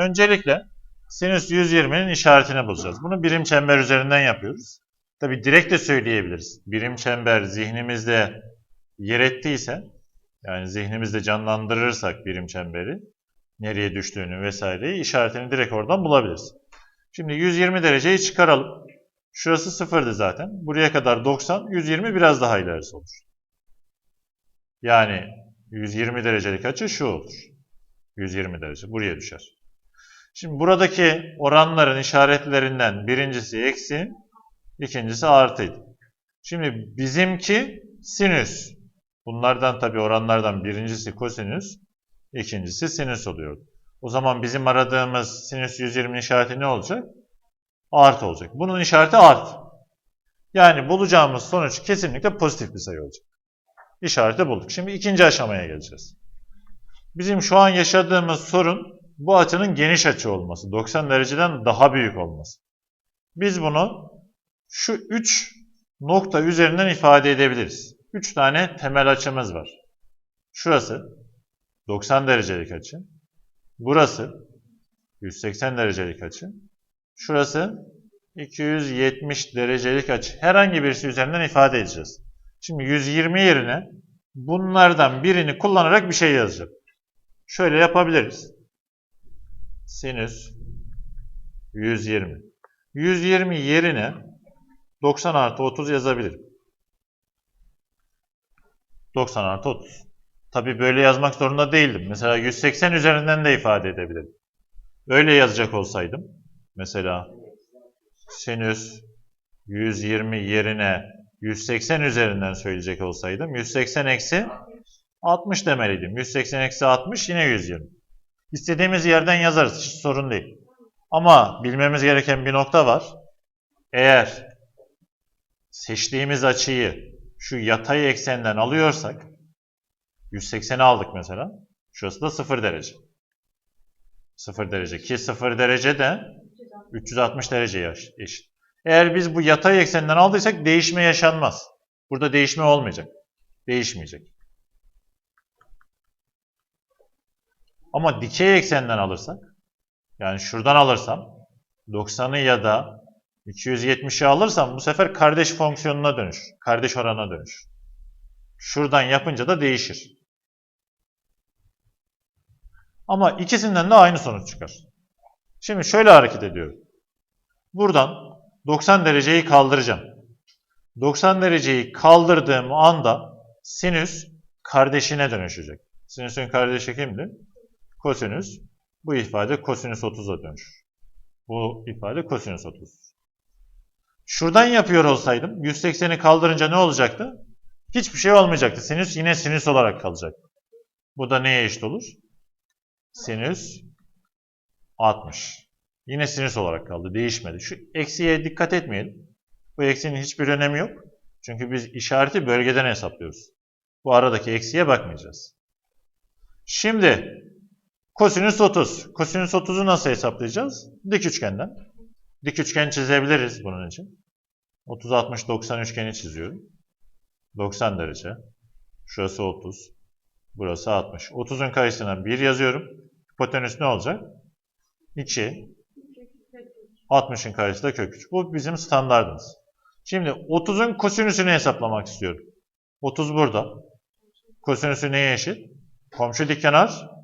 Öncelikle sinüs 120'nin işaretini bulacağız. Bunu birim çember üzerinden yapıyoruz. Tabi direkt de söyleyebiliriz. Birim çember zihnimizde yer ettiyse, yani zihnimizde canlandırırsak birim çemberi, nereye düştüğünü vesaireyi işaretini direkt oradan bulabiliriz. Şimdi 120 dereceyi çıkaralım. Şurası sıfırdı zaten. Buraya kadar 90, 120 biraz daha ilerisi olur. Yani 120 derecelik açı şu olur. 120 derece. Buraya düşer. Şimdi buradaki oranların işaretlerinden birincisi eksi, ikincisi artıydı. Şimdi bizimki sinüs. Bunlardan tabi oranlardan birincisi kosinüs, ikincisi sinüs oluyor. O zaman bizim aradığımız sinüs 120'nin işareti ne olacak? Artı olacak. Bunun işareti artı. Yani bulacağımız sonuç kesinlikle pozitif bir sayı olacak. İşareti bulduk. Şimdi ikinci aşamaya geleceğiz. Bizim şu an yaşadığımız sorun bu açının geniş açı olması. 90 dereceden daha büyük olması. Biz bunu şu 3 nokta üzerinden ifade edebiliriz. 3 tane temel açımız var. Şurası 90 derecelik açı. Burası 180 derecelik açı. Şurası 270 derecelik açı. Herhangi birisi üzerinden ifade edeceğiz. Şimdi 120 yerine bunlardan birini kullanarak bir şey yazacağım. Şöyle yapabiliriz. Sinüs 120. 120 yerine 90 artı 30 yazabilirim. 90 artı 30. Tabi böyle yazmak zorunda değildim. Mesela 180 üzerinden de ifade edebilirim. Öyle yazacak olsaydım. Mesela sinüs 120 yerine 180 üzerinden söyleyecek olsaydım 180 eksi 60 demeliydim. 180 eksi 60 yine 120. İstediğimiz yerden yazarız. Hiç sorun değil. Ama bilmemiz gereken bir nokta var. Eğer seçtiğimiz açıyı şu yatay eksenden alıyorsak 180'i aldık mesela. Şurası da 0 derece. 0 derece ki 0 derece de 360 dereceye eşit. Eğer biz bu yatay eksenden aldıysak değişme yaşanmaz. Burada değişme olmayacak. Değişmeyecek. Ama dikey eksenden alırsak, yani şuradan alırsam, 90'ı ya da 270'i alırsam bu sefer kardeş fonksiyonuna dönüşür. Kardeş oranına dönüşür. Şuradan yapınca da değişir. Ama ikisinden de aynı sonuç çıkar. Şimdi şöyle hareket ediyorum. Buradan 90 dereceyi kaldıracağım. 90 dereceyi kaldırdığım anda sinüs kardeşine dönüşecek. Sinüsün kardeşi kimdi? Kosinüs. Bu ifade kosinüs 30'a dönüşür. Bu ifade kosinüs 30. Şuradan yapıyor olsaydım 180'i kaldırınca ne olacaktı? Hiçbir şey olmayacaktı. Sinüs yine sinüs olarak kalacak. Bu da neye eşit olur? Sinüs 60. Yine sinüs olarak kaldı. Değişmedi. Şu eksiye dikkat etmeyelim. Bu eksinin hiçbir önemi yok. Çünkü biz işareti bölgeden hesaplıyoruz. Bu aradaki eksiye bakmayacağız. Şimdi kosinüs 30. Kosinüs 30'u nasıl hesaplayacağız? Dik üçgenden. Dik üçgen çizebiliriz bunun için. 30, 60, 90 üçgeni çiziyorum. 90 derece. Şurası 30. Burası 60. 30'un karşısına 1 yazıyorum. Hipotenüs ne olacak? 2. 60'ın karşısında kök 3. Bu bizim standartımız. Şimdi 30'un kosinüsünü hesaplamak istiyorum. 30 burada. Kosinüsü neye eşit? Komşu dikkenar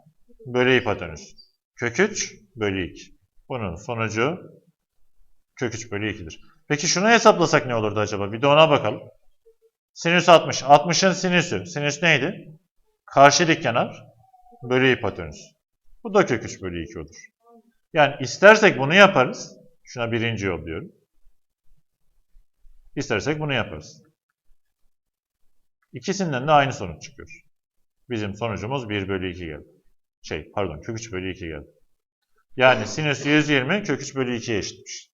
bölü hipotenüs. Kök 3 bölü 2. Bunun sonucu kök 3 bölü 2'dir. Peki şunu hesaplasak ne olurdu acaba? Bir de ona bakalım. Sinüs 60. 60'ın sinüsü. Sinüs neydi? Karşı dikkenar bölü hipotenüs. Bu da kök 3 bölü 2 olur. Yani istersek bunu yaparız. Şuna birinci yol diyorum. İstersek bunu yaparız. İkisinden de aynı sonuç çıkıyor. Bizim sonucumuz 1 bölü 2 geldi. Şey pardon kök 3 bölü 2 geldi. Yani sinüs 120 kök 3 bölü 2'ye eşitmiş.